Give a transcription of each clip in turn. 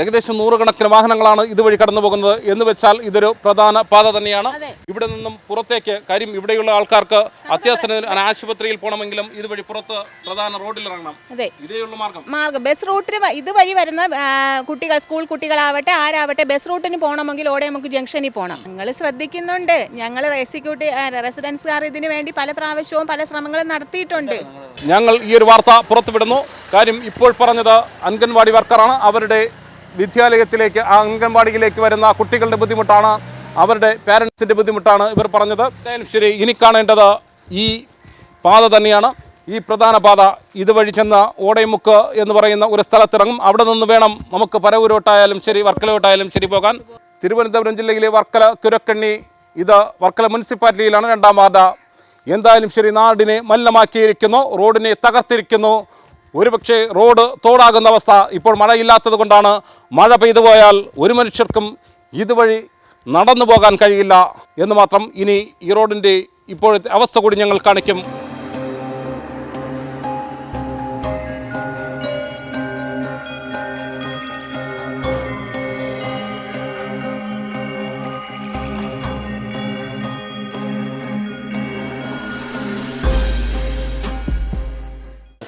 ഏകദേശം നൂറുകണക്കിന് വാഹനങ്ങളാണ് ഇതുവഴി കടന്നു പോകുന്നത് എന്ന് വെച്ചാൽ ഇതൊരു പ്രധാന പാത തന്നെയാണ്. ഇവിടെ നിന്നും പുറത്തേക്ക് കാര്യം ഇവിടെയുള്ള ആൾക്കാർക്ക് അത്യാവശ്യം ആശുപത്രിയിൽ പോകണമെങ്കിലും ഇതുവഴി പുറത്ത് പ്രധാന റോഡിൽ ഇറങ്ങണം. ഇതേയുള്ള മാർഗം. മാർഗം. ബസ് റൂട്ടിന് ഇതുവഴി വരുന്ന കുട്ടികൾ സ്കൂൾ കുട്ടികളാവട്ടെ ആരാവട്ടെ ബസ് റൂട്ടിന് പോകണമെങ്കിൽ ഓടെ നമുക്ക് ജംഗ്ഷനിൽ പോകണം ഞങ്ങൾ ശ്രദ്ധിക്കുന്നുണ്ട്. ഞങ്ങൾ എക്സിക്യൂട്ടീവ് റെസിഡൻസുകാർ ഇതിനു വേണ്ടി പല പ്രാവശ്യവും പല ശ്രമങ്ങളും നടത്തിയിട്ടുണ്ട്. ഞങ്ങൾ ഈ ഒരു വാർത്ത പുറത്തുവിടുന്നു. കാര്യം ഇപ്പോൾ പറഞ്ഞത് അംഗൻവാടി വർക്കറാണ്. അവരുടെ വിദ്യാലയത്തിലേക്ക് അംഗൻവാടിയിലേക്ക് വരുന്ന കുട്ടികളുടെ ബുദ്ധിമുട്ടാണ്. അവരുടെ പാരൻസിന്റെ ബുദ്ധിമുട്ടാണ് ഇവർ പറഞ്ഞത്. ശരി ഇനി കാണേണ്ടത് ഈ പാത തന്നെയാണ്. ഈ പ്രധാന പാത ഇതുവഴി ചെന്ന് ഓടയമുക്ക് എന്ന് പറയുന്ന ഒരു സ്ഥലത്തിറങ്ങും. അവിടെ നിന്ന് വേണം നമുക്ക് പരവൂരോട്ടായാലും ശരി വർക്കലോട്ടായാലും ശരി പോകാൻ. തിരുവനന്തപുരം ജില്ലയിലെ വർക്കല കുരക്കണ്ണി ഇത് വർക്കല മുനിസിപ്പാലിറ്റിയിലാണ് രണ്ടാം വാർഡ്. എന്തായാലും ശരി നാടിനെ മലിനമാക്കിയിരിക്കുന്നു റോഡിനെ തകർത്തിരിക്കുന്നു. ഒരുപക്ഷെ റോഡ് തോടാകുന്ന അവസ്ഥ ഇപ്പോൾ മഴയില്ലാത്തത് കൊണ്ടാണ് മഴ പെയ്തു പോയാൽ ഒരു മനുഷ്യർക്കും ഇതുവഴി നടന്നു പോകാൻ കഴിയില്ല എന്ന് മാത്രം ഇനി ഈ റോഡിന്റെ ഇപ്പോഴത്തെ അവസ്ഥ കൂടി ഞങ്ങൾ കാണിക്കും.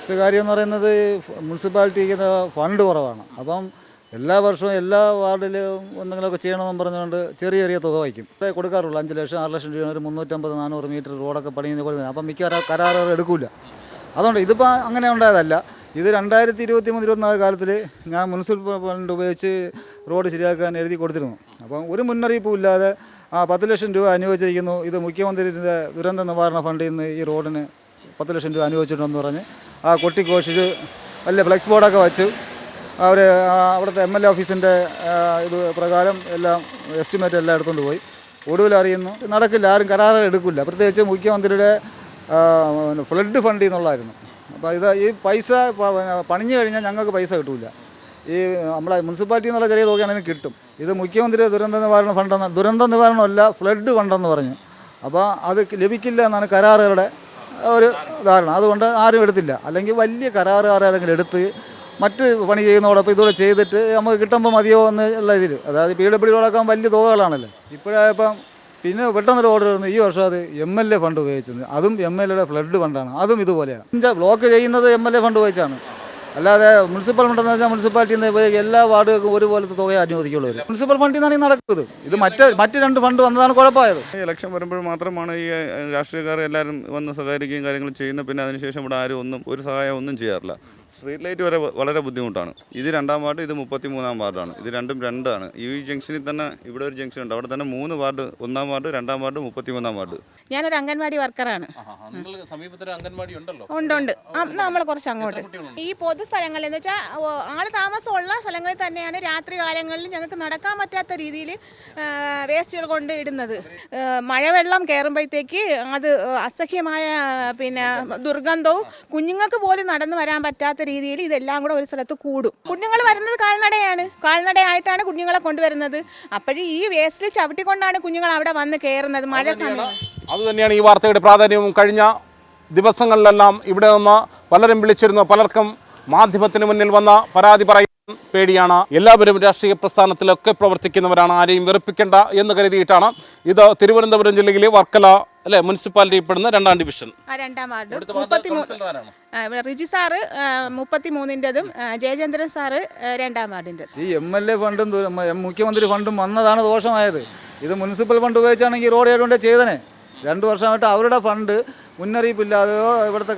ഫസ്റ്റ് കാര്യം എന്ന് പറയുന്നത് മുനിസിപ്പാലിറ്റിക്ക് ഫണ്ട് കുറവാണ്. അപ്പം എല്ലാ വർഷവും എല്ലാ വാർഡിലും എന്തെങ്കിലുമൊക്കെ ചെയ്യണമെന്ന് പറഞ്ഞുകൊണ്ട് ചെറിയ ചെറിയ തുക വയ്ക്കും. കൊടുക്കാറുള്ളൂ. അഞ്ച് ലക്ഷം ആറ് ലക്ഷം രൂപ ഒരു മുന്നൂറ്റമ്പത് നാനൂറ് മീറ്റർ റോഡൊക്കെ പണിയുന്ന കൊടുക്കുന്നത് അപ്പം മിക്ക കരാറുകൾ എടുക്കില്ല അതുകൊണ്ട് ഇതിപ്പോൾ അങ്ങനെ ഉണ്ടായതല്ല. ഇത് രണ്ടായിരത്തി ഇരുപത്തി മൂന്ന് ഇരുപത്തിനാല് കാലത്തിൽ ഞാൻ മുനിസിപ്പൽ ഫണ്ട് ഉപയോഗിച്ച് റോഡ് ശരിയാക്കാൻ എഴുതി കൊടുത്തിരുന്നു. അപ്പം ഒരു മുന്നറിയിപ്പും ഇല്ലാതെ ആ പത്ത് ലക്ഷം രൂപ അനുവദിച്ചിരിക്കുന്നു. ഇത് മുഖ്യമന്ത്രിയുടെ ദുരന്ത നിവാരണ ഫണ്ടിൽ നിന്ന് ഈ റോഡിന് പത്ത് ലക്ഷം രൂപ അനുവദിച്ചിട്ടുണ്ടെന്ന് പറഞ്ഞ് ആ കൊട്ടിഘോഷിച്ച് വലിയ ഫ്ലെക്സ് ബോർഡൊക്കെ വച്ചു അവർ അവിടുത്തെ എം എൽ എ ഓഫീസിന്റെ ഇത് പ്രകാരം എല്ലാം എസ്റ്റിമേറ്റ് എല്ലാം എടുത്തുകൊണ്ട് പോയി. ഒടുവിൽ അറിയുന്നു നടക്കില്ല ആരും കരാറ് എടുക്കില്ല. പ്രത്യേകിച്ച് മുഖ്യമന്ത്രിയുടെ ഫ്ലഡ് ഫണ്ടിൽ നിന്നുള്ളതായിരുന്നു അപ്പോൾ ഇത് ഈ പൈസ പണിഞ്ഞു കഴിഞ്ഞാൽ ഞങ്ങൾക്ക് പൈസ കിട്ടില്ല ഈ നമ്മളെ മുനിസിപ്പാലിറ്റി എന്നുള്ള ചെറിയ തുകയാണെങ്കിൽ കിട്ടും. ഇത് മുഖ്യമന്ത്രി ദുരന്ത നിവാരണ ഫണ്ടെന്ന് ദുരന്ത നിവാരണമല്ല ഫ്ലഡ് ഫണ്ടെന്ന് പറഞ്ഞു. അപ്പോൾ അത് ലഭിക്കില്ല എന്നാണ് കരാറുകളുടെ ഒരു ധാരണ. അതുകൊണ്ട് ആരും എടുത്തില്ല. അല്ലെങ്കിൽ വലിയ കരാറുകാരെങ്കിലും എടുത്ത് മറ്റ് പണി ചെയ്യുന്നതോടൊപ്പം ഇതുകൂടെ ചെയ്തിട്ട് നമുക്ക് കിട്ടുമ്പോൾ മതിയോ എന്ന് ഉള്ള ഇതിൽ. അതായത് പി ഡബ്ല്യു റോഡൊക്കെ വലിയ തുകകളാണല്ലോ ഇപ്പോഴായപ്പം പിന്നെ പെട്ടെന്ന് ഓർഡർ വരുന്നത് ഈ വർഷം അത് എം എൽ എ ഫണ്ട് ഉപയോഗിച്ചത് അതും എം എൽ എയുടെ ഫ്ലഡ് ഫണ്ടാണ് അതും ഇതുപോലെയാണ്. ബ്ലോക്ക് ചെയ്യുന്നത് എം എൽ എ ഫണ്ട് ഉപയോഗിച്ചാണ്. അല്ലാതെ മുനിസിപ്പൽ ഫണ്ടെന്ന് വെച്ചാൽ മുനിസിപ്പാലിറ്റിയിൽ നിന്ന് എല്ലാ വാർഡുകൾക്കും ഒരുപോലത്തെ തുക അനുവദിക്കുള്ളൂ മുനിസിപ്പൽ ഫണ്ടിൽ നിന്നാണ് നടക്കുന്നത്. ഇത് മറ്റ് മറ്റ് രണ്ട് ഫണ്ട് വന്നതാണ് കുഴപ്പമായത്. ഇലക്ഷൻ വരുമ്പോൾ മാത്രമാണ് ഈ രാഷ്ട്രീയക്കാർ എല്ലാവരും വന്ന് സഹകരിക്കുകയും കാര്യങ്ങൾ ചെയ്യുന്നത്. പിന്നെ അതിനുശേഷം ഇവിടെ ആരും ഒന്നും ഒരു സഹായം ഒന്നും ചെയ്യാറില്ല. സ്ട്രീറ്റ് ലൈറ്റ് വരെ വളരെ ബുദ്ധിമുട്ടാണ്. ഇത് രണ്ടാം വാർഡ് ഇത് മുപ്പത്തി മൂന്നാം വാർഡാണ്. ഇത് രണ്ടും രണ്ടാണ്. ഈ ജംഗ്ഷനിൽ തന്നെ ഇവിടെ ഒരു ജംഗ്ഷൻ ഉണ്ട്. അവിടെ തന്നെ മൂന്ന് വാർഡ് ഒന്നാം വാർഡ് രണ്ടാം വാർഡ് മുപ്പത്തി മൂന്നാം വാർഡ്. ഞാനൊരു അംഗൻവാടി വർക്കറാണ്. ഉണ്ട് ഉണ്ട്. നമ്മൾ കുറച്ച് അങ്ങോട്ട് ഈ പൊതു സ്ഥലങ്ങളിൽ എന്ന് വെച്ചാൽ ആൾ താമസമുള്ള സ്ഥലങ്ങളിൽ തന്നെയാണ് രാത്രി കാലങ്ങളിൽ ഞങ്ങൾക്ക് നടക്കാൻ പറ്റാത്ത രീതിയിൽ വേസ്റ്റുകൾ കൊണ്ട് ഇടുന്നത്. മഴവെള്ളം കയറുമ്പോഴത്തേക്ക് അത് അസഹ്യമായ പിന്നെ ദുർഗന്ധവും കുഞ്ഞുങ്ങൾക്ക് പോലും നടന്നു വരാൻ പറ്റാത്ത രീതിയിൽ ഇതെല്ലാം കൂടെ ഒരു സ്ഥലത്ത് കൂടും. കുഞ്ഞുങ്ങൾ വരുന്നത് കാൽനടയാണ്. കാൽനടയായിട്ടാണ് കുഞ്ഞുങ്ങളെ കൊണ്ടുവരുന്നത്. അപ്പോഴും ഈ വേസ്റ്റ് ചവിട്ടിക്കൊണ്ടാണ് കുഞ്ഞുങ്ങൾ അവിടെ വന്ന് കയറുന്നത്. മഴ സമയം. അത് തന്നെയാണ് ഈ വാർത്തയുടെ പ്രാധാന്യവും. കഴിഞ്ഞ ദിവസങ്ങളിലെല്ലാം ഇവിടെ നിന്ന് പലരും വിളിച്ചിരുന്നു. പലർക്കും മാധ്യമത്തിന് മുന്നിൽ വന്ന പരാതി പറയാൻ പേടിയാണ്. എല്ലാവരും രാഷ്ട്രീയ പ്രസ്ഥാനത്തിലൊക്കെ പ്രവർത്തിക്കുന്നവരാണ്. ആരെയും വെറുപ്പിക്കേണ്ട എന്ന് കരുതിയിട്ടാണ് ഇത് തിരുവനന്തപുരം ജില്ലയിലെ വർക്കല അല്ലെ മുനിസിപ്പാലിറ്റി പെടുന്ന രണ്ടാം ഡിവിഷൻ. ആ രണ്ടാം വാർഡ്. റിജി സാറ് മുപ്പത്തി മൂന്നിന്റെതും ജയചന്ദ്രൻ സാറ് രണ്ടാം വാർഡിന്റെ ഈ എം എൽ എ ഫണ്ടും മുഖ്യമന്ത്രി ഫണ്ടും വന്നതാണ് ദോഷമായത്. ഇത് മുനിസിപ്പൽ ഫണ്ട് ഉപയോഗിച്ചാണെങ്കിൽ റോഡ് ഏതുകൊണ്ട് ചെയ്തനെ. രണ്ട് വർഷമായിട്ട് അവരുടെ ഫണ്ട് മുന്നറിയിപ്പില്ലാതെയോ ഇവിടുത്തെ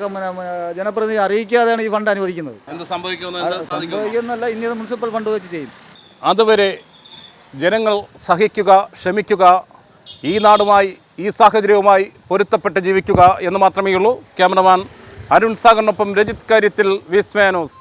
ജനപ്രതിനിധി അറിയിക്കാതെയാണ് ഈ ഫണ്ട് അനുവദിക്കുന്നത്. എന്ത് സംഭവിക്കുന്നല്ല ഇനി അത് മുനിസിപ്പൽ ഫണ്ട് വെച്ച് ചെയ്യും. അതുവരെ ജനങ്ങൾ സഹിക്കുക ക്ഷമിക്കുക ഈ നാടുമായി ഈ സാഹചര്യവുമായി പൊരുത്തപ്പെട്ട് ജീവിക്കുക എന്ന് മാത്രമേ ഉള്ളൂ ക്യാമറമാൻ അരുൺ സാഗറിനൊപ്പം രജിത് കാര്യത്തിൽ വിസ്മയാനോസ്